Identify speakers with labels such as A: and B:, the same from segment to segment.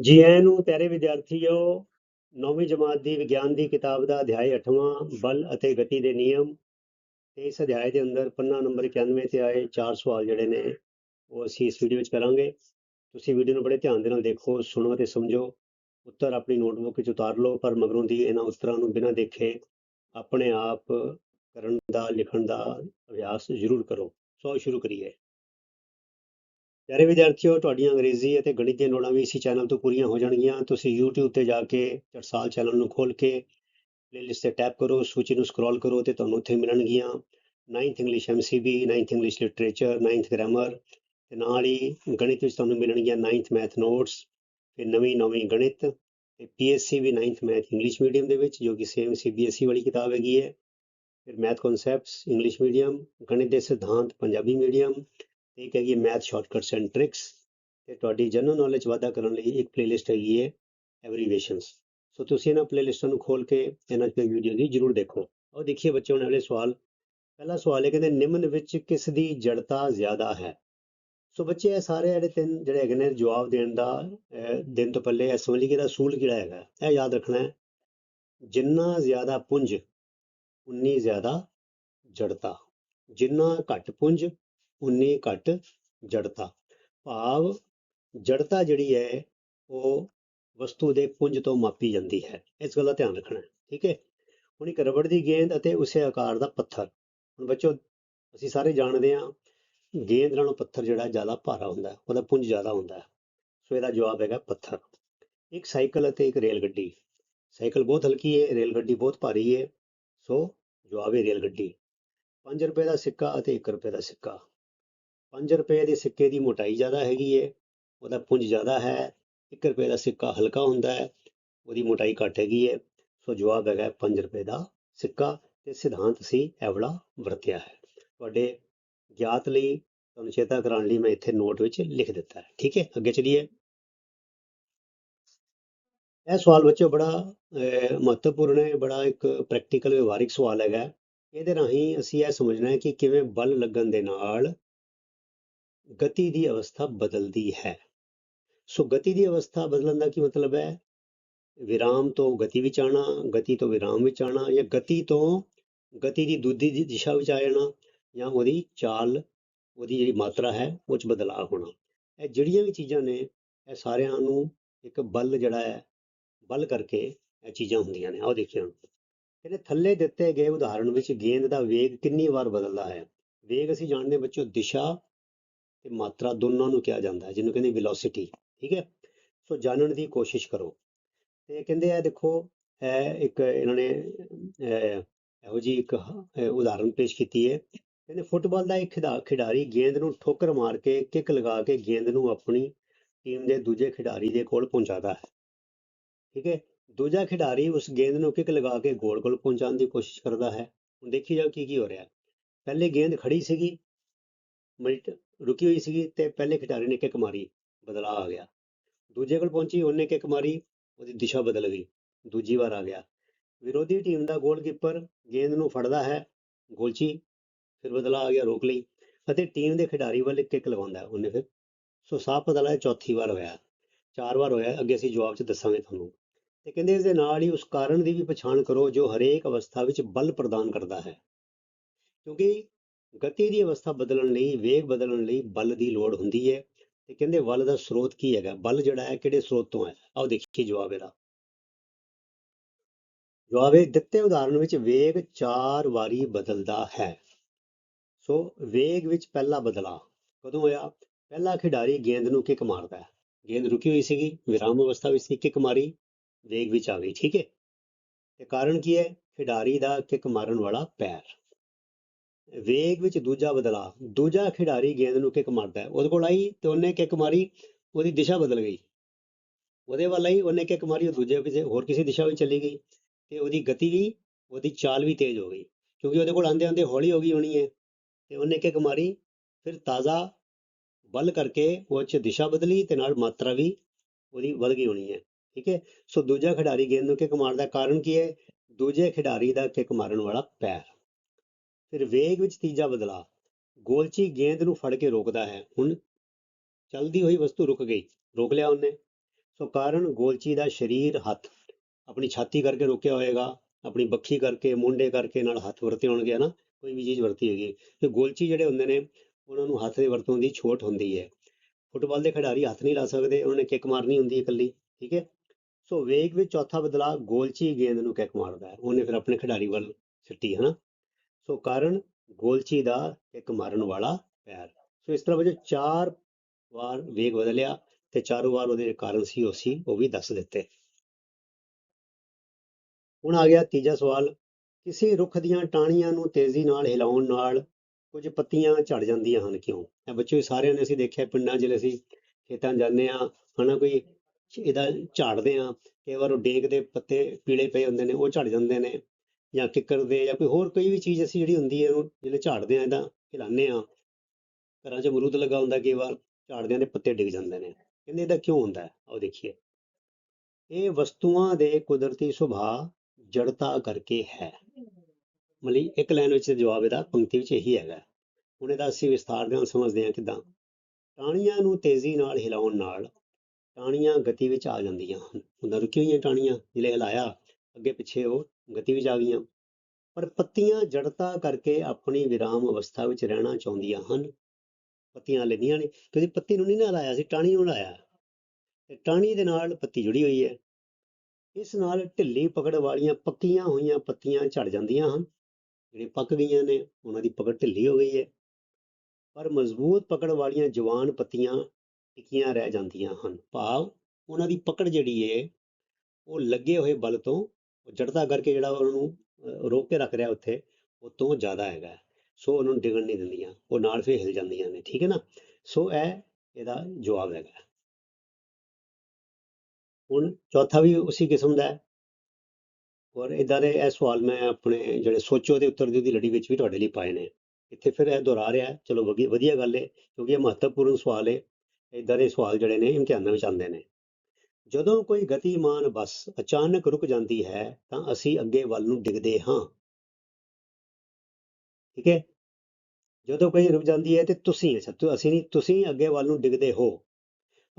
A: ਜੀ ਆਇਆਂ ਨੂੰ ਪਿਆਰੇ ਵਿਦਿਆਰਥੀਓ, ਨੌਵੀਂ ਜਮਾਤ ਦੀ ਵਿਗਿਆਨ ਦੀ ਕਿਤਾਬ ਦਾ ਅਧਿਆਇ 8ਵਾਂ ਬਲ ਅਤੇ ਗਤੀ ਦੇ ਨਿਯਮ। ਤੇ ਇਸ ਅਧਿਆਇ ਦੇ ਅੰਦਰ ਪੰਨਾ ਨੰਬਰ 91 ਤੇ ਆਏ ਚਾਰ ਸਵਾਲ ਜਿਹੜੇ ਨੇ, ਉਹ ਅਸੀਂ ਇਸ ਵੀਡੀਓ ਵਿੱਚ ਕਰਾਂਗੇ। ਤੁਸੀਂ ਵੀਡੀਓ ਨੂੰ ਬੜੇ ਧਿਆਨ ਦੇ ਨਾਲ ਦੇਖੋ, ਸੁਣੋ ਤੇ ਸਮਝੋ। ਉੱਤਰ ਆਪਣੀ ਨੋਟਬੁੱਕ ਵਿੱਚ ਉਤਾਰ ਲਓ, ਪਰ ਮਗਰੋਂ ਦੀ ਇਹਨਾਂ ਉੱਤਰਾਂ ਨੂੰ ਬਿਨਾਂ ਦੇਖੇ ਆਪਣੇ ਆਪ ਕਰਨ ਦਾ, ਲਿਖਣ ਦਾ ਅਭਿਆਸ ਜ਼ਰੂਰ ਕਰੋ। ਸੋ ਸ਼ੁਰੂ ਕਰੀਏ। ਪਿਆਰੇ ਵਿਦਿਆਰਥੀਓ, ਤੁਹਾਡੀਆਂ ਅੰਗਰੇਜ਼ੀ ਅਤੇ ਗਣਿਤ ਦੀਆਂ ਲੋੜਾਂ ਵੀ ਇਸੇ ਚੈਨਲ ਤੋਂ ਪੂਰੀਆਂ ਹੋ ਜਾਣਗੀਆਂ। ਤੁਸੀਂ YouTube ਤੇ ਜਾ ਕੇ ਚਰਸਾਲ ਚੈਨਲ ਨੂੰ ਖੋਲ ਕੇ ਪਲੇਲਿਸਟ ਤੇ ਟੈਪ ਕਰੋ, ਸੂਚੀ ਨੂੰ ਸਕਰੋਲ ਕਰੋ ਤੇ ਤੁਹਾਨੂੰ ਉੱਥੇ ਮਿਲਣਗੀਆਂ। 9th English MCB 9th English literature 9th grammar ਤੇ ਨਾਲ ਹੀ ਗਣਿਤ ਵਿੱਚ ਤੁਹਾਨੂੰ ਮਿਲਣਗੀਆਂ 9th ਮੈਥ ਨੋਟਸ ਫਿਰ ਨਵੀਂ ਨਵੀਂ ਗਣਿਤ ਤੇ PSC ਵੀ 9th ਮੈਥ ਇੰਗਲਿਸ਼ ਮੀਡੀਅਮ ਦੇ ਵਿੱਚ, ਜੋ ਕਿ ਸੇਮ CBSE ਵਾਲੀ ਕਿਤਾਬ ਹੈਗੀ ਹੈ। ਫਿਰ ਮੈਥ ਕਨਸੈਪਟਸ ਇੰਗਲਿਸ਼ ਮੀਡੀਅਮ ਗਣਿਤ ਦੇ ਸਿਧਾਂਤ, ਪੰਜਾਬੀ ਮੀਡੀਅਮ ਠੀਕ ਹੈਗੀ ਮੈਥ ਸ਼ਾਰਟਕਟਸ ਐਂਡ ਟ੍ਰਿਕਸ ਤੇ ਤੁਹਾਡੀ ਜਨਰਲ ਨੌਲੇਜ ਵਾਧਾ ਕਰਨ ਲਈ ਇੱਕ ਪਲੇਲਿਸਟ ਹੈਗੀ ਹੈ ਐਵਰੀਵੇਸ਼ਨਸ ਸੋ ਤੁਸੀਂ ਇਹਨਾਂ ਪਲੇਲਿਸਟਾਂ ਨੂੰ ਖੋਲ ਕੇ ਇਹਨਾਂ ਤੇ ਵੀਡੀਓ ਦੀ ਜਰੂਰ ਦੇਖੋ। ਉਹ ਦੇਖੀਏ ਬੱਚਿਓ ਹੁਣ ਅਗਲੇ ਸਵਾਲ। ਪਹਿਲਾ ਸਵਾਲ ਹੈ, ਕਹਿੰਦੇ ਨਿਮਨ ਵਿੱਚ ਕਿਸ ਦੀ ਜੜਤਾ ਜ਼ਿਆਦਾ ਹੈ? ਸੋ ਬੱਚੇ ਇਹ ਸਾਰੇ ਜਿਹੜੇ ਤਿੰਨ ਜਿਹੜੇ ਹੈਗੇ ਨੇ, ਜਵਾਬ ਦੇਣ ਦਾ ਦਿਨ ਤੋਂ ਪਹਿਲੇ ਇਹ ਸਮਝ ਲਈ ਕਿ ਅਸੂਲ ਕਿਹੜਾ ਹੈਗਾ। ਇਹ ਯਾਦ ਰੱਖਣਾ ਹੈ, ਜਿੰਨਾ ਜ਼ਿਆਦਾ ਪੁੰਜ, ਉਨੀ ਜ਼ਿਆਦਾ ਜੜਤਾ। ਜਿੰਨਾ ਘੱਟ ਪੁੰਜ ਉਨੀ ਘੱਟ ਜੜਤਾ। ਭਾਵ ਜੜਤਾ ਜਿਹੜੀ ਹੈ, ਉਹ ਵਸਤੂ ਦੇ ਪੁੰਜ ਤੋਂ ਮਾਪੀ ਜਾਂਦੀ ਹੈ। ਇਸ ਗੱਲ ਦਾ ਧਿਆਨ ਰੱਖਣਾ ਹੈ, ਠੀਕ ਹੈ? ਹੁਣ ਇੱਕ ਰਬੜ ਦੀ ਗੇਂਦ ਅਤੇ ਉਸੇ ਆਕਾਰ ਦਾ ਪੱਥਰ। ਹੁਣ ਬੱਚੋ, ਅਸੀਂ ਸਾਰੇ ਜਾਣਦੇ ਹਾਂ, ਗੇਂਦ ਨਾਲੋਂ ਪੱਥਰ ਜਿਹੜਾ ਜ਼ਿਆਦਾ ਭਾਰਾ ਹੁੰਦਾ ਹੈ, ਉਹਦਾ ਪੁੰਜ ਜ਼ਿਆਦਾ ਹੁੰਦਾ ਹੈ। ਸੋ ਇਹਦਾ ਜਵਾਬ ਹੈਗਾ ਪੱਥਰ। ਇੱਕ ਸਾਈਕਲ ਅਤੇ ਇੱਕ ਰੇਲ ਗੱਡੀ। ਸਾਈਕਲ ਬਹੁਤ ਹਲਕੀ ਹੈ, ਰੇਲ ਗੱਡੀ ਬਹੁਤ ਭਾਰੀ ਹੈ। ਸੋ ਜਵਾਬ ਹੈ ਰੇਲ ਗੱਡੀ। 5 ਰੁਪਏ ਦਾ ਸਿੱਕਾ ਅਤੇ 1 ਰੁਪਏ ਦਾ ਸਿੱਕਾ। 5 ਰੁਪਏ ਦੇ ਸਿੱਕੇ ਦੀ ਮੋਟਾਈ ਜ਼ਿਆਦਾ ਹੈਗੀ ਹੈ ਉਹਦਾ ਪੁੰਜ ਜ਼ਿਆਦਾ ਹੈ 1 ਰੁਪਏ ਦਾ ਸਿੱਕਾ ਹਲਕਾ ਹੁੰਦਾ ਹੈ, ਉਹਦੀ ਮੋਟਾਈ ਘੱਟ ਹੈਗੀ ਹੈ ਸੋ ਜਵਾਬ ਹੈਗਾ 5 ਰੁਪਏ ਦਾ ਸਿੱਕਾ ਤੇ ਸਿਧਾਂਤ ਅਸੀਂ ਐਵਲਾ ਵਰਤਿਆ ਹੈ। ਤੁਹਾਡੇ ਗਿਆਤ ਲਈ ਤੁਹਾਨੂੰ ਚੇਤਾ ਕਰਾਉਣ ਲਈ ਮੈਂ ਇੱਥੇ ਨੋਟ ਵਿੱਚ ਲਿਖ ਦਿੱਤਾ ਹੈ, ਠੀਕ ਹੈ, ਅੱਗੇ ਚਲੀਏ। ਇਹ ਸਵਾਲ ਬੱਚੋ ਬੜਾ ਮਹੱਤਵਪੂਰਨ ਹੈ, ਬੜਾ ਇੱਕ ਪ੍ਰੈਕਟੀਕਲ ਵਿਵਹਾਰਿਕ ਸਵਾਲ ਹੈਗਾ। ਇਹਦੇ ਰਾਹੀਂ ਅਸੀਂ ਇਹ ਸਮਝਣਾ ਹੈ ਕਿ ਕਿਵੇਂ ਬਲ ਲੱਗਣ ਦੇ ਨਾਲ ਗਤੀ ਦੀ ਅਵਸਥਾ ਬਦਲਦੀ ਹੈ। ਸੋ ਗਤੀ ਦੀ ਅਵਸਥਾ ਬਦਲਣ ਦਾ ਕੀ ਮਤਲਬ ਹੈ? ਵਿਰਾਮ ਤੋਂ ਗਤੀ ਵਿੱਚ ਆਣਾ ਗਤੀ ਤੋਂ ਵਿਰਾਮ ਵਿੱਚ ਆਣਾ ਜਾਂ ਗਤੀ ਤੋਂ ਗਤੀ ਦੀ ਦੂਜੀ ਦੀ, ਦਿਸ਼ਾ ਵਿੱਚ ਆ ਜਾਣਾ ਜਾਂ ਉਹਦੀ ਚਾਲ, ਉਹਦੀ ਜਿਹੜੀ ਮਾਤਰਾ ਹੈ, ਉਹ 'ਚ ਬਦਲਾਅ ਹੋਣਾ। ਇਹ ਜਿਹੜੀਆਂ ਵੀ ਚੀਜ਼ਾਂ ਨੇ, ਇਹ ਸਾਰਿਆਂ ਨੂੰ ਇੱਕ ਬਲ ਜਿਹੜਾ ਹੈ, ਬਲ ਕਰਕੇ ਇਹ ਚੀਜ਼ਾਂ ਹੁੰਦੀਆਂ ਨੇ। ਆਓ ਦੇਖੀਏ ਹੁਣ। ਕਹਿੰਦੇ ਥੱਲੇ ਦਿੱਤੇ ਗਏ ਉਦਾਹਰਣ ਵਿੱਚ ਗੇਂਦ ਦਾ ਵੇਗ ਕਿੰਨੀ ਵਾਰ ਬਦਲਦਾ ਹੈ? ਵੇਗ ਅਸੀਂ ਜਾਣਦੇ ਹਾਂ ਬੱਚੋ ਦਿਸ਼ਾ ਤੇ ਮਾਤਰਾ ਦੋਨਾਂ ਨੂੰ ਕਿਹਾ ਜਾਂਦਾ ਹੈ, ਜਿਹਨੂੰ ਕਹਿੰਦੇ ਵੈਲੋਸਿਟੀ ਠੀਕ ਹੈ? ਸੋ ਜਾਣਨ ਦੀ ਕੋਸ਼ਿਸ਼ ਕਰੋ। ਤੇ ਕਹਿੰਦੇ ਆ, ਦੇਖੋ, ਇਹ ਇੱਕ ਇਹਨਾਂ ਨੇ ਇਹੋ ਜੀ ਇੱਕ ਉਦਾਹਰਨ ਪੇਸ਼ ਕੀਤੀ ਹੈ। ਕਹਿੰਦੇ ਫੁੱਟਬਾਲ ਦਾ ਇੱਕ ਖਿਡਾ- ਖਿਡਾਰੀ ਗੇਂਦ ਨੂੰ ਠੋਕਰ ਮਾਰ ਕੇ ਕਿੱਕ ਲਗਾ ਕੇ ਗੇਂਦ ਨੂੰ ਆਪਣੀ ਟੀਮ ਦੇ ਦੂਜੇ ਖਿਡਾਰੀ ਦੇ ਕੋਲ ਪਹੁੰਚਾਦਾ ਹੈ। ਠੀਕ ਹੈ? ਦੂਜਾ ਖਿਡਾਰੀ ਉਸ ਗੇਂਦ ਨੂੰ ਕਿੱਕ ਲਗਾ ਕੇ ਗੋਲ ਕੋਲ ਪਹੁੰਚਾਉਣ ਦੀ ਕੋਸ਼ਿਸ਼ ਕਰਦਾ ਹੈ। ਹੁਣ ਦੇਖੀ ਜਾਓ ਕੀ ਕੀ ਹੋ ਰਿਹਾ। ਪਹਿਲੇ ਗੇਂਦ ਖੜੀ ਸੀਗੀ ਮਿੰਟ ਰੁਕੀ ਹੋਈ ਸੀਗੀ ਤੇ ਪਹਿਲੇ ਖਿਡਾਰੀ ਨੇ ਕਿੱਕ ਮਾਰੀ, ਬਦਲਾਅ ਆ ਗਿਆ। ਦੂਜੇ ਕੋਲ ਪਹੁੰਚੀ, ਉਹਨੇ ਕਿੱਕ ਮਾਰੀ, ਉਹਦੀ ਦਿਸ਼ਾ ਬਦਲ ਗਈ, ਦੂਜੀ ਵਾਰ ਆ ਗਿਆ। ਵਿਰੋਧੀ ਟੀਮ ਦਾ ਗੋਲਕੀਪਰ ਗੇਂਦ ਨੂੰ ਫੜਦਾ ਹੈ, ਗੋਲਚੀ, ਫਿਰ ਬਦਲਾਅ ਆ ਗਿਆ ਰੋਕ ਲਈ ਅਤੇ ਟੀਮ ਦੇ ਖਿਡਾਰੀ ਵੱਲ ਕਿੱਕ ਲਗਾਉਂਦਾ ਹੈ, ਉਹਨੇ ਫਿਰ, ਸੋ ਸਾਫ਼ ਪਤਾ ਲੱਗਾ ਚੌਥੀ ਵਾਰ ਹੋਇਆ, ਚਾਰ ਵਾਰ ਹੋਇਆ, ਅੱਗੇ ਅਸੀਂ ਜਵਾਬ 'ਚ ਦੱਸਾਂਗੇ ਤੁਹਾਨੂੰ। ਤੇ ਕਹਿੰਦੇ ਇਸ ਦੇ ਨਾਲ ਹੀ ਉਸ ਕਾਰਨ ਦੀ ਵੀ ਪਛਾਣ ਕਰੋ ਜੋ ਹਰੇਕ ਅਵਸਥਾ ਵਿੱਚ ਬਲ ਪ੍ਰਦਾਨ ਕਰਦਾ ਹੈ। ਕਿਉਂਕਿ ਗਤੀ ਦੀ ਅਵਸਥਾ ਬਦਲਣ ਲਈ, ਵੇਗ ਬਦਲਣ ਲਈ ਬਲ ਦੀ ਲੋੜ ਹੁੰਦੀ ਹੈ। ਤੇ ਕਹਿੰਦੇ ਬਲ ਦਾ ਸਰੋਤ ਕੀ ਹੈਗਾ? ਬਲ ਜਿਹੜਾ ਹੈ, ਕਿਹੜੇ ਸਰੋਤ ਤੋਂ ਹੈ? ਆਓ ਦੇਖੀਏ ਜਵਾਬ ਇਹਦਾ। ਜਵਾਬ ਹੈ ਦਿੱਤੇ ਉਦਾਹਰਣ ਵਿੱਚ ਵੇਗ ਚਾਰ ਵਾਰੀ ਬਦਲਦਾ ਹੈ। ਸੋ ਵੇਗ ਵਿੱਚ ਪਹਿਲਾ ਬਦਲਾਅ ਕਦੋਂ ਹੋਇਆ? ਪਹਿਲਾ ਖਿਡਾਰੀ ਗੇਂਦ ਨੂੰ ਕਿੱਕ ਮਾਰਦਾ ਹੈ। ਗੇਂਦ ਰੁਕੀ ਹੋਈ ਸੀਗੀ, ਵਿਰਾਮ ਅਵਸਥਾ ਵਿੱਚ ਸੀ, ਕਿੱਕ ਮਾਰੀ, ਵੇਗ ਵਿੱਚ ਆ ਗਈ, ਠੀਕ ਹੈ। ਤੇ ਕਾਰਨ ਕੀ ਹੈ? ਖਿਡਾਰੀ ਦਾ ਕਿੱਕ ਮਾਰਨ ਵਾਲਾ ਪੈਰ। ਵੇਗ ਵਿੱਚ ਦੂਜਾ ਬਦਲਾਅ ਦੂਜਾ ਖਿਡਾਰੀ ਗੇਂਦ ਨੂੰ ਕਿੱਕ ਮਾਰਦਾ ਉਹਦੇ ਕੋਲ ਆਈ ਤੇ ਉਹਨੇ ਕਿੱਕ ਮਾਰੀ, ਉਹਦੀ ਦਿਸ਼ਾ ਬਦਲ ਗਈ। ਉਹਦੇ ਵੱਲ ਆਈ, ਉਹਨੇ ਕਿੱਕ ਮਾਰੀ ਉਹ ਦੂਜੇ ਕਿਸੇ ਹੋਰ ਕਿਸੇ ਦਿਸ਼ਾ ਵਿੱਚ ਚਲੀ ਗਈ ਤੇ ਉਹਦੀ ਗਤੀ ਵੀ, ਉਹਦੀ ਚਾਲ ਵੀ ਤੇਜ਼ ਹੋ ਗਈ। ਕਿਉਂਕਿ ਉਹਦੇ ਕੋਲ ਆਂਦੇ ਆਂਦੇ ਹੌਲੀ ਹੋ ਗਈ ਹੋਣੀ ਹੈ ਤੇ ਉਹਨੇ ਕਿੱਕ ਮਾਰੀ, ਫਿਰ ਤਾਜ਼ਾ ਬਲ ਕਰਕੇ ਉਹ 'ਚ ਦਿਸ਼ਾ ਬਦਲੀ ਤੇ ਨਾਲ ਮਾਤਰਾ ਵੀ ਉਹਦੀ ਵੱਧ ਗਈ ਹੋਣੀ ਹੈ। ਠੀਕ ਹੈ? ਸੋ ਦੂਜਾ ਖਿਡਾਰੀ ਗੇਂਦ ਨੂੰ ਕਿੱਕ ਮਾਰਦਾ ਕਾਰਨ ਕੀ ਹੈ? ਦੂਜੇ ਖਿਡਾਰੀ ਦਾ ਕਿੱਕ ਮਾਰਨ ਵਾਲਾ ਪੈਰ। ਫਿਰ ਵੇਗ ਵਿੱਚ ਤੀਜਾ ਬਦਲਾਅ ਗੋਲਚੀ ਗੇਂਦ ਨੂੰ ਫੜ ਕੇ ਰੋਕਦਾ ਹੈ। ਹੁਣ ਚਲਦੀ ਹੋਈ ਵਸਤੂ ਰੁਕ ਗਈ। ਰੋਕ ਲਿਆ ਉਹਨੇ। ਸੋ ਕਾਰਨ ਗੋਲਚੀ ਦਾ ਸਰੀਰ ਹੱਥ, ਆਪਣੀ ਛਾਤੀ ਕਰਕੇ ਰੋਕਿਆ ਹੋਏਗਾ, ਆਪਣੀ ਬੱਖੀ ਕਰਕੇ, ਮੁੰਡੇ ਕਰਕੇ ਨਾਲ ਹੱਥ ਵਰਤੇ ਹੋਣਗੇ ਨਾ ਕੋਈ ਵੀ ਚੀਜ਼ ਵਰਤੀ ਹੋਏਗੀ। ਤੇ ਗੋਲਚੀ ਜਿਹੜੇ ਹੁੰਦੇ ਨੇ, ਉਹਨਾਂ ਨੂੰ ਹੱਥ ਦੇ ਵਰਤੋਂ ਦੀ ਛੋਟ ਹੁੰਦੀ ਹੈ। ਫੁੱਟਬਾਲ ਦੇ ਖਿਡਾਰੀ ਹੱਥ ਨਹੀਂ ਲਾ ਸਕਦੇ, ਉਹਨਾਂ ਨੇ ਕਿੱਕ ਮਾਰਨੀ ਹੁੰਦੀ ਹੈ ਇਕੱਲੀ, ਠੀਕ ਹੈ? ਸੋ ਵੇਗ ਵਿੱਚ ਚੌਥਾ ਬਦਲਾਅ ਗੋਲਚੀ ਗੇਂਦ ਨੂੰ ਕਿੱਕ ਮਾਰਦਾ ਹੈ। ਉਹਨੇ ਫਿਰ ਆਪਣੇ ਖਿਡਾਰੀ ਵੱਲ ਸਿੱਟੀ ਹੈ ਨਾ ਸੋ ਕਾਰਨ ਗੋਲਚੀ ਦਾ ਇੱਕ ਮਾਰਨ ਵਾਲਾ ਪੈਰ। ਸੋ ਇਸ ਤਰ੍ਹਾਂ ਵਜੋਂ ਚਾਰ ਵਾਰ ਵੇਗ ਬਦਲਿਆ ਤੇ ਚਾਰੋਂ ਵਾਰ ਉਹਦੇ ਕਾਰਨ ਸੀ ਉਹ ਸੀ, ਉਹ ਵੀ ਦੱਸ ਦਿੱਤੇ। ਹੁਣ ਆ ਗਿਆ ਤੀਜਾ ਸਵਾਲ। ਕਿਸੇ ਰੁੱਖ ਦੀਆਂ ਟਾਹਣੀਆਂ ਨੂੰ ਤੇਜ਼ੀ ਨਾਲ ਹਿਲਾਉਣ ਨਾਲ ਕੁਝ ਪੱਤੀਆਂ ਝੜ ਜਾਂਦੀਆਂ ਹਨ ਕਿਉਂ? ਇਹ ਬੱਚੇ ਸਾਰਿਆਂ ਨੇ ਅਸੀਂ ਦੇਖਿਆ, ਪਿੰਡਾਂ 'ਚ ਅਸੀਂ ਖੇਤਾਂ ਜਾਂਦੇ ਆ ਹਨਾ ਕੋਈ ਇਹਦਾ ਝਾੜਦੇ ਆ ਕਈ ਵਾਰ ਉਹ ਡੇਕ ਦੇ ਪੱਤੇ ਪੀਲੇ ਪਏ ਹੁੰਦੇ ਨੇ, ਉਹ ਝੜ ਜਾਂਦੇ ਨੇ। ਜਾਂ ਕਿੱਕਰ ਦੇ ਜਾਂ ਕੋਈ ਹੋਰ ਕੋਈ ਵੀ ਚੀਜ਼ ਅਸੀਂ ਜਿਹੜੀ ਹੁੰਦੀ ਹੈ ਉਹਨੂੰ ਜਿਹੜੇ ਝਾੜਦੇ ਆ ਇਹਦਾ ਹਿਲਾਉਂਦੇ ਆ ਘਰਾਂ 'ਚ ਅਮਰੂਦ ਲੱਗਾ ਹੁੰਦਾ ਕਈ ਵਾਰ, ਝਾੜਦਿਆਂ ਦੇ ਪੱਤੇ ਡਿੱਗ ਜਾਂਦੇ ਨੇ। ਕਹਿੰਦੇ ਇਹਦਾ ਕਿਉਂ ਹੁੰਦਾ ਹੈ? ਆਓ ਦੇਖੀਏ। ਇਹ ਵਸਤੂਆਂ ਦੇ ਕੁਦਰਤੀ ਸੁਭਾਅ ਜੜਤਾ ਕਰਕੇ ਹੈ। ਮਤਲਬ ਇੱਕ ਲਾਈਨ ਵਿੱਚ ਜਵਾਬ ਇਹਦਾ, ਪੰਕਤੀ ਵਿੱਚ ਇਹੀ ਹੈਗਾ। ਹੁਣ ਇਹਦਾ ਅਸੀਂ ਵਿਸਥਾਰ ਨਾਲ ਸਮਝਦੇ ਹਾਂ ਕਿਦਾਂ। ਟਾਹਣੀਆਂ ਨੂੰ ਤੇਜ਼ੀ ਨਾਲ ਹਿਲਾਉਣ ਨਾਲ ਟਾਹਣੀਆਂ ਗਤੀ ਵਿੱਚ ਆ ਜਾਂਦੀਆਂ ਹਨ। ਉਹਨਾਂ ਰੁਕੀ ਹੋਈਆਂ ਟਾਹਣੀਆਂ ਜਿਹੜੇ ਹਿਲਾਇਆ, ਅੱਗੇ ਪਿੱਛੇ ਉਹ ਗਤੀ ਵਿੱਚ ਆ ਗਈਆਂ। ਪਰ ਪੱਤੀਆਂ ਜੜਤਾ ਕਰਕੇ ਆਪਣੀ ਵਿਰਾਮ ਅਵਸਥਾ ਵਿੱਚ ਰਹਿਣਾ ਚਾਹੁੰਦੀਆਂ ਹਨ। ਪੱਤੀਆਂ ਲੈਂਦੀਆਂ ਨੇ। ਕਿਉਂਕਿ ਪੱਤੀ ਨੂੰ ਨਹੀਂ ਨਾ ਲਾਇਆ ਸੀ, ਟਾਹਣੀ ਨੂੰ ਲਾਇਆ ਤੇ ਟਾਹਣੀ ਦੇ ਨਾਲ ਪੱਤੀ ਜੁੜੀ ਹੋਈ ਹੈ। ਇਸ ਨਾਲ ਢਿੱਲੀ ਪਕੜ ਵਾਲੀਆਂ ਪੱਕੀਆਂ ਹੋਈਆਂ ਪੱਤੀਆਂ ਝੜ ਜਾਂਦੀਆਂ ਹਨ। ਜਿਹੜੇ ਪੱਕ ਗਈਆਂ ਨੇ, ਉਹਨਾਂ ਦੀ ਪਕੜ ਢਿੱਲੀ ਹੋ ਗਈ ਹੈ। ਪਰ ਮਜ਼ਬੂਤ ਪਕੜ ਵਾਲੀਆਂ ਜਵਾਨ ਪੱਤੀਆਂ ਟਿਕੀਆਂ ਰਹਿ ਜਾਂਦੀਆਂ ਹਨ। ਭਾਵ ਉਹਨਾਂ ਦੀ ਪਕੜ ਜਿਹੜੀ ਹੈ, ਉਹ ਲੱਗੇ ਹੋਏ ਬਲ ਤੋਂ ਜੜਤਾ ਕਰਕੇ ਜਿਹੜਾ ਉਹਨੂੰ ਰੋਕ ਕੇ ਰੱਖ ਰਿਹਾ ਉੱਥੇ, ਉਹ ਤੋਂ ਜ਼ਿਆਦਾ ਹੈਗਾ। ਸੋ ਉਹਨੂੰ ਨੂੰ ਡਿੱਗਣ ਨਹੀਂ ਦਿੰਦੀਆਂ, ਉਹ ਨਾਲ ਫੇਰ ਹਿਲ ਜਾਂਦੀਆਂ ਨੇ, ਠੀਕ ਹੈ ਨਾ? ਸੋ ਇਹ ਇਹਦਾ ਜਵਾਬ ਹੈਗਾ। ਹੁਣ ਚੌਥਾ ਵੀ ਉਸੇ ਕਿਸਮ ਦਾ ਹੈ। ਔਰ ਇਦਾਂ ਦੇ ਇਹ ਸਵਾਲ ਮੈਂ ਆਪਣੇ ਜਿਹੜੇ ਸੋਚੋ ਦੇ ਉੱਤਰ ਦੀ ਲੜੀ ਵਿੱਚ ਵੀ ਤੁਹਾਡੇ ਲਈ ਪਾਏ ਨੇ। ਇੱਥੇ ਫਿਰ ਇਹ ਦੁਹਰਾ ਰਿਹਾ ਚਲੋ ਵਧੀ- ਵਧੀਆ ਗੱਲ ਹੈ ਕਿਉਂਕਿ ਇਹ ਮਹੱਤਵਪੂਰਨ ਸਵਾਲ ਹੈ ਇਦਾਂ ਦੇ ਸਵਾਲ ਜਿਹੜੇ ਨੇ ਇਮਤਿਹਾਨਾਂ ਵਿੱਚ ਆਉਂਦੇ ਨੇ। ਜਦੋਂ ਕੋਈ ਗਤੀਮਾਨ ਬੱਸ ਅਚਾਨਕ ਰੁਕ ਜਾਂਦੀ ਹੈ, ਤਾਂ ਅਸੀਂ ਅੱਗੇ ਵੱਲ ਨੂੰ ਡਿੱਗਦੇ ਹਾਂ। ਠੀਕ ਹੈ? ਜਦੋਂ ਕੋਈ ਰੁਕ ਜਾਂਦੀ ਹੈ ਤੇ ਤੁਸੀਂ ਅੱਛਾ ਅਸੀਂ ਨਹੀਂ, ਤੁਸੀਂ ਅੱਗੇ ਵੱਲ ਨੂੰ ਡਿੱਗਦੇ ਹੋ।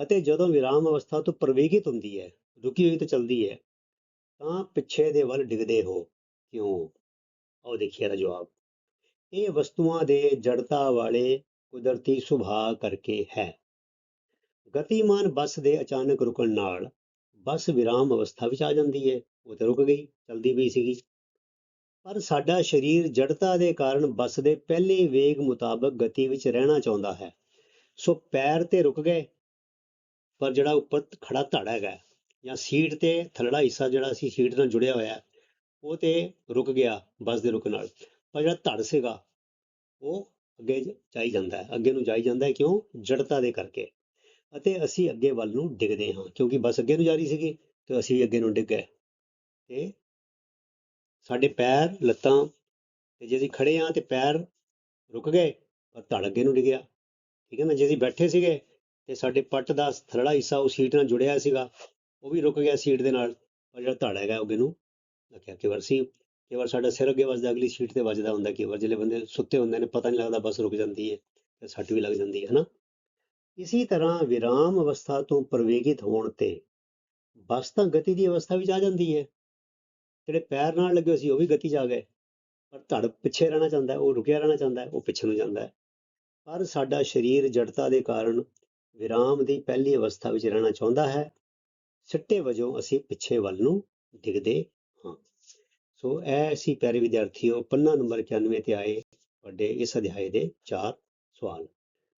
A: ਅਤੇ ਜਦੋਂ ਵਿਰਾਮ ਅਵਸਥਾ ਤੋਂ ਪ੍ਰਵੇਗਿਤ ਹੁੰਦੀ ਹੈ, ਰੁਕੀ ਹੋਈ ਤੇ ਚੱਲਦੀ ਹੈ, ਤਾਂ ਪਿੱਛੇ ਦੇ ਵੱਲ ਡਿੱਗਦੇ ਹੋ। ਕਿਉਂ? ਆਓ ਦੇਖੀਏ ਦਾ ਜਵਾਬ। ਇਹ ਵਸਤੂਆਂ ਦੇ ਜੜਤਾ ਵਾਲੇ ਕੁਦਰਤੀ ਸੁਭਾਅ ਕਰਕੇ ਹੈ। ਗਤੀਮਾਨ ਬੱਸ ਦੇ ਅਚਾਨਕ ਰੁਕਣ ਨਾਲ ਬੱਸ ਵਿਰਾਮ ਅਵਸਥਾ ਵਿੱਚ ਆ ਜਾਂਦੀ ਹੈ ਉਹ ਤੇ ਰੁਕ ਗਈ, ਚਲਦੀ ਪਈ ਸੀਗੀ। ਪਰ ਸਾਡਾ ਸਰੀਰ ਜੜਤਾ ਦੇ ਕਾਰਨ ਬੱਸ ਦੇ ਪਹਿਲੇ ਵੇਗ ਮੁਤਾਬਕ ਗਤੀ ਵਿੱਚ ਰਹਿਣਾ ਚਾਹੁੰਦਾ ਹੈ। ਸੋ ਪੈਰ ਤੇ ਰੁਕ ਗਏ, ਪਰ ਜਿਹੜਾ ਉੱਪਰ ਖੜਾ ਧੜ ਹੈਗਾ, ਜਾਂ ਸੀਟ ਤੇ ਥੱਲੜਾ ਹਿੱਸਾ ਜਿਹੜਾ ਸੀ ਸੀਟ ਨਾਲ ਜੁੜਿਆ ਹੋਇਆ, ਉਹ ਤੇ ਰੁਕ ਗਿਆ ਬੱਸ ਦੇ ਰੁਕਣ ਨਾਲ। ਪਰ ਜਿਹੜਾ ਧੜ ਸੀਗਾ, ਉਹ ਅੱਗੇ ਜਾਈ ਜਾਂਦਾ ਹੈ, ਅੱਗੇ ਨੂੰ ਜਾਈ ਜਾਂਦਾ ਹੈ ਕਿਉਂ? ਜੜਤਾ ਦੇ ਕਰਕੇ। ਅਤੇ ਅਸੀਂ ਅੱਗੇ ਵੱਲ ਨੂੰ ਡਿੱਗਦੇ ਹਾਂ, ਕਿਉਂਕਿ ਬੱਸ ਅੱਗੇ ਨੂੰ ਜਾ ਰਹੀ ਸੀਗੀ, ਤੇ ਅਸੀਂ ਵੀ ਅੱਗੇ ਨੂੰ ਡਿੱਗ ਗਏ। ਤੇ ਸਾਡੇ ਪੈਰ ਲੱਤਾਂ ਤੇ ਜੇ ਅਸੀਂ ਖੜੇ ਹਾਂ ਤੇ ਪੈਰ ਰੁਕ ਗਏ, ਪਰ ਧੜ ਅੱਗੇ ਨੂੰ ਡਿੱਗਿਆ। ਠੀਕ ਹੈ ਨਾ, ਜੇ ਅਸੀਂ ਬੈਠੇ ਸੀਗੇ ਤੇ ਸਾਡੇ ਪੱਟ ਦਾ ਥਰੜਾ ਹਿੱਸਾ ਉਹ ਸੀਟ ਨਾਲ ਜੁੜਿਆ ਸੀਗਾ, ਉਹ ਵੀ ਰੁਕ ਗਿਆ ਸੀਟ ਦੇ ਨਾਲ, ਪਰ ਜਿਹੜਾ ਧੜ ਹੈਗਾ ਅੱਗੇ ਨੂੰ ਲੱਗਿਆ। ਕਈ ਵਾਰ ਸੀ ਕਈ ਵਾਰ ਸਾਡਾ ਸਿਰ ਅੱਗੇ ਵੱਜਦਾ, ਅਗਲੀ ਸੀਟ ਤੇ ਵੱਜਦਾ ਹੁੰਦਾ, ਕਈ ਵਾਰ ਜਿਹੜੇ ਬੰਦੇ ਸੁੱਤੇ ਹੁੰਦੇ ਨੇ, ਪਤਾ ਨਹੀਂ ਲੱਗਦਾ ਬੱਸ ਰੁਕ ਜਾਂਦੀ ਹੈ ਤੇ ਸੱਟ ਵੀ ਲੱਗ ਜਾਂਦੀ ਹੈ ਨਾ ਇਸੇ ਤਰ੍ਹਾਂ ਵਿਰਾਮ ਅਵਸਥਾ ਤੋਂ ਪ੍ਰਵੇਗਿਤ ਹੋਣ ਤੇ ਬੱਸ ਤਾਂ ਗਤੀ ਦੀ ਅਵਸਥਾ ਵਿੱਚ ਆ ਜਾਂਦੀ ਹੈ। ਜਿਹੜੇ ਪੈਰ ਨਾਲ ਲੱਗੇ ਸੀ ਉਹ ਵੀ ਗਤੀ 'ਚ ਆ ਗਏ। ਪਰ ਧੜ ਪਿੱਛੇ ਰਹਿਣਾ ਚਾਹੁੰਦਾ, ਉਹ ਰੁਕਿਆ ਰਹਿਣਾ ਚਾਹੁੰਦਾ, ਉਹ ਪਿੱਛੇ ਨੂੰ ਜਾਂਦਾ ਹੈ। ਪਰ ਸਾਡਾ ਸਰੀਰ ਜੜਤਾ ਦੇ ਕਾਰਨ ਵਿਰਾਮ ਦੀ ਪਹਿਲੀ ਅਵਸਥਾ ਵਿੱਚ ਰਹਿਣਾ ਚਾਹੁੰਦਾ ਹੈ। ਸਿੱਟੇ ਵਜੋਂ ਅਸੀਂ ਪਿੱਛੇ ਵੱਲ ਨੂੰ ਡਿੱਗਦੇ ਹਾਂ। ਸੋ ਇਹ ਸੀ ਪਿਆਰੇ ਵਿਦਿਆਰਥੀਓ, ਪੰਨਾ ਨੰਬਰ 91 ਤੇ ਆਏ ਵੱਡੇ ਇਸ ਅਧਿਆਏ ਦੇ ਚਾਰ ਸਵਾਲ।